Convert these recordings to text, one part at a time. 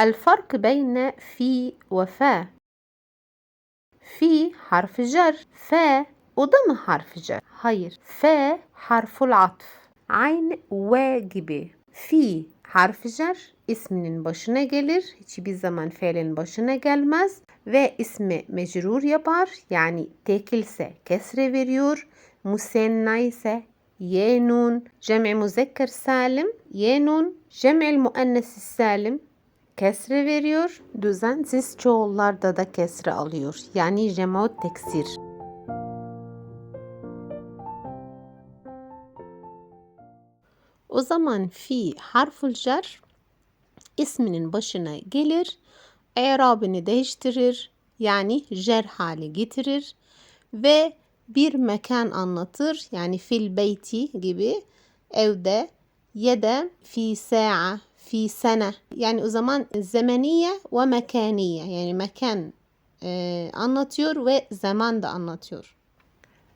الفرق بين في وفا في حرف جر فا وضم حرف جر hayır fa harful atf aynı ve gibi fi harfi cer isminin başına gelir hiçbir zaman fiilin başına gelmez ve ismi mecrur yapar yani tekilse kesre veriyor musenna ise yenun cem'i muzekker salim yenun cem'il muannes salim kesre veriyor. Düzensiz çoğullarda da kesre alıyor. Yani cemaat teksir. O zaman fi harful cer isminin başına gelir, i'rabını değiştirir, yani cer hali getirir ve bir mekan anlatır. Yani fil beyti gibi evde ya da fi sa'a, fi sene. Yani o zaman zemeniye ve mekaniye yani mekan e, anlatıyor ve zaman da anlatıyor.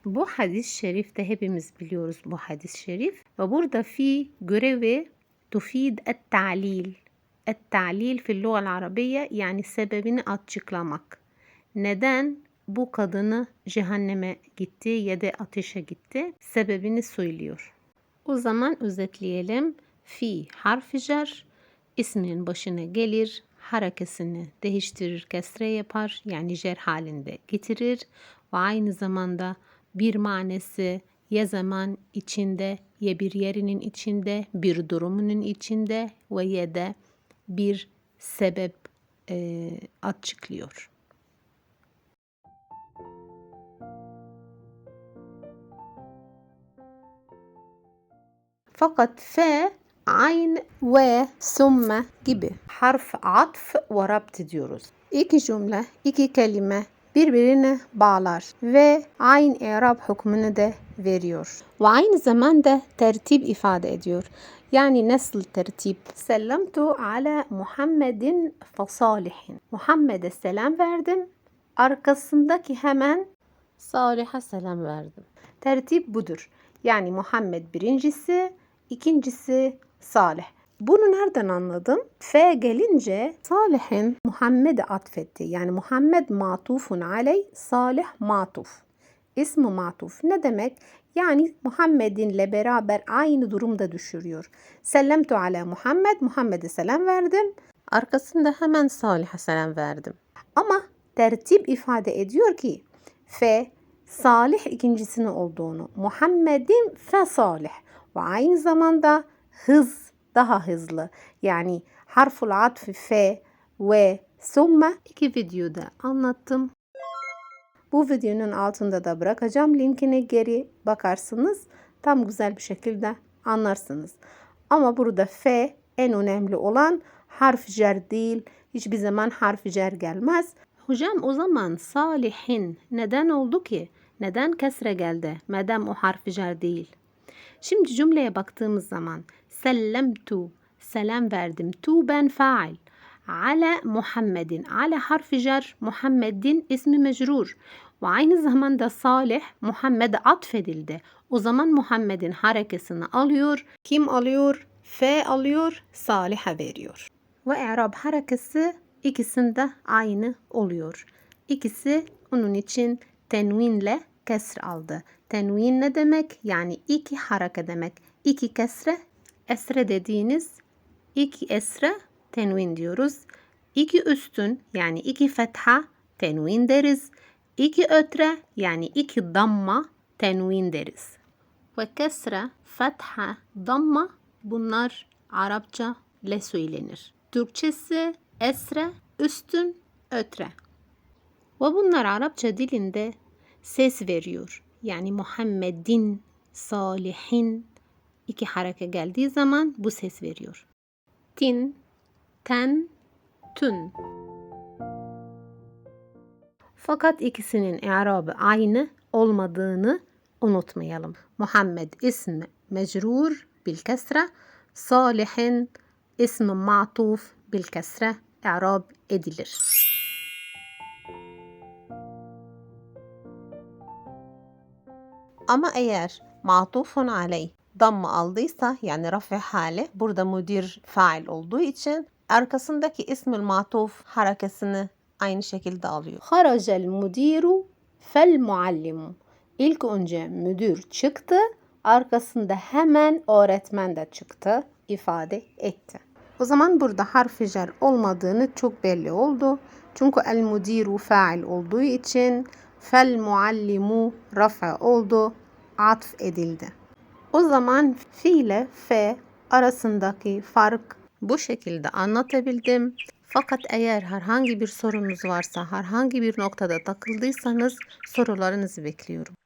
Bu hadis şerif de hepimiz biliyoruz bu hadis şerif. Ve burada fi görevi tufid et-ta'lil. Et-ta'lil fil lugal arabiye yani sebebini açıklamak. Neden bu kadını cehenneme gitti ya da ateşe gitti? Sebebini söylüyor. O zaman özetleyelim. Fi harfi cer isminin başına gelir, harekesini değiştirir, kesre yapar yani cer halinde getirir ve aynı zamanda bir manesi ya zaman içinde ya bir yerinin içinde, bir durumunun içinde ve ya da bir sebep e, açıklıyor. Fakat F ayn ve sümme gibi harf atf ve rabt diyoruz. İki cümle, iki kelime birbirine bağlar ve aynı i'rab hükmünü de veriyor. Ve aynı zamanda tertip ifade ediyor. Yani nasıl tertip? Sellemtu ala Muhammedin fasalihin. Muhammed'e selam verdim. Arkasındaki hemen Salih'e selam verdim. Tertip budur. Yani Muhammed birincisi, ikincisi Salih. Bunu nereden anladım? F gelince Salih'in Muhammed'e atfetti. Yani Muhammed matufun aley, Salih matuf. İsmi matuf. Ne demek? Yani Muhammed'inle beraber aynı durumda düşürüyor. Sellemtu ala Muhammed, Muhammed'e selam verdim. Arkasında hemen Salih'e selam verdim. Ama tertip ifade ediyor ki F Salih ikincisini olduğunu, Muhammed'in fe Salih ve aynı zamanda hız daha hızlı. Yani harful atfi fe ve sümme iki videoda anlattım. Bu videonun altında da bırakacağım linkini geri bakarsınız. Tam güzel bir şekilde anlarsınız. Ama burada fe en önemli olan harf cer değil. Hiçbir zaman harf cer gelmez. Hocam o zaman salihin neden oldu ki? Neden kesre geldi? Madem o harf cer değil. Şimdi cümleye baktığımız zaman sellemtu selam verdim. Tu ben fail. Ala Muhammedin. Ala harfi cer Muhammedin ismi mecrur. Ve aynı zamanda Salih Muhammed'e atfedildi. O zaman Muhammed'in harekesini alıyor. Kim alıyor? F alıyor, Salih'e veriyor. Ve i'rab harekesi ikisinde aynı oluyor. İkisi onun için tenvinle kesr aldı. Tenvin ne demek? Yani iki hareke demek. İki kesre, esre dediğiniz iki esre tenvin diyoruz. İki üstün yani iki fetha tenvin deriz. İki ötre yani iki damma tenvin deriz. Ve kesre, fetha, damma bunlar Arapça le söylenir. Türkçesi esre, üstün, ötre. Ve bunlar Arapça dilinde ses veriyor. Yani Muhammedin, Salihin iki hareke geldiği zaman bu ses veriyor. Tin, ten, tün. Fakat ikisinin i'rabı aynı olmadığını unutmayalım. Muhammed ismi mecrur bil kesre, Salihin ismi matuf bil kesre i'rab edilir. Ama eğer matufun aley damma aldıysa yani rafi hali burada müdir fail olduğu için arkasındaki ismül matuf harekesini aynı şekilde alıyor. Haracel mudiru fel muallimu. İlk önce müdür çıktı, arkasında hemen öğretmen de çıktı ifade etti. O zaman burada harf cer olmadığını çok belli oldu. Çünkü el mudiru fail olduğu için fel muallimu rafa oldu, atf edildi. O zaman fi ile f arasındaki fark bu şekilde anlatabildim. Fakat eğer herhangi bir sorunuz varsa, herhangi bir noktada takıldıysanız sorularınızı bekliyorum.